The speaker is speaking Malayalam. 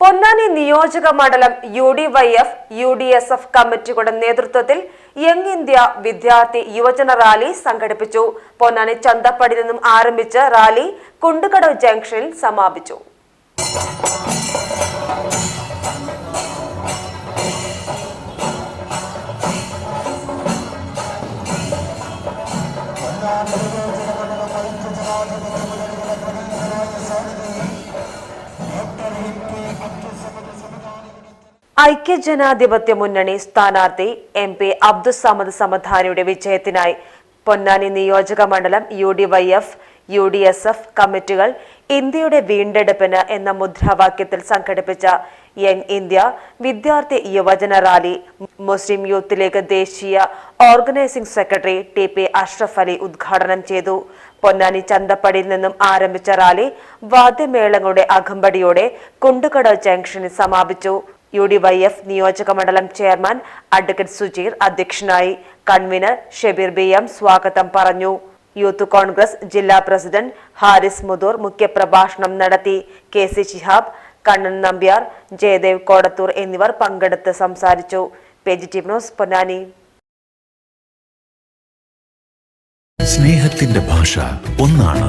പൊന്നാനി നിയോജക മണ്ഡലം U D Y F U D S F കമ്മിറ്റിയുടെ നേതൃത്വത്തിൽ യങ് ഇന്ത്യ വിദ്യാർത്ഥി യുവജന റാലി സംഘടിപ്പിച്ചു. പൊന്നാനി ചന്തപ്പടി നിന്നും ആരംഭിച്ച് റാലി കുണ്ടുകടവ് ജംഗ്ഷനിൽ സമാപിച്ചു. ഐക്യജനാധിപത്യ മുന്നണി സ്ഥാനാർത്ഥി എം പി അബ്ദുസമദ് സമധാനിയുടെ വിജയത്തിനായി പൊന്നാനി നിയോജക മണ്ഡലം U D Y F U D S F കമ്മിറ്റികൾ ഇന്ത്യയുടെ വീണ്ടെടുപ്പിന് എന്ന മുദ്രാവാക്യത്തിൽ സംഘടിപ്പിച്ച യങ് ഇന്ത്യ വിദ്യാർത്ഥി യുവജന റാലി മുസ്ലിം യൂത്ത് ലീഗ് ദേശീയ organising secretary T P Ashraf Ali ഉദ്ഘാടനം ചെയ്തു. പൊന്നാനി ചന്തപ്പടിയിൽ നിന്നും ആരംഭിച്ച റാലി വാദ്യമേളങ്ങളുടെ അകമ്പടിയോടെ കുണ്ടുകട ജംഗ്ഷനിൽ സമാപിച്ചു. യു ഡി വൈ എഫ് നിയോജക മണ്ഡലം ചെയർമാൻ അഡ്വക്കേറ്റ് സുജീർ അധ്യക്ഷനായി കൺവീനർ ഷെബീർ ബി എം സ്വാഗതം പറഞ്ഞു. യൂത്ത് കോൺഗ്രസ് ജില്ലാ പ്രസിഡന്റ് ഹാരിസ് മുദൂർ മുഖ്യപ്രഭാഷണം നടത്തി. കെ സി ശിഹാബ് കണ്ണൻ നമ്പ്യാർ ജയദേവ് കോടത്തൂർ എന്നിവർ പങ്കെടുത്ത് സംസാരിച്ചു. Page team news Ponnani. സ്നേഹത്തിന്റെ ഭാഷ ഒന്നാണ്.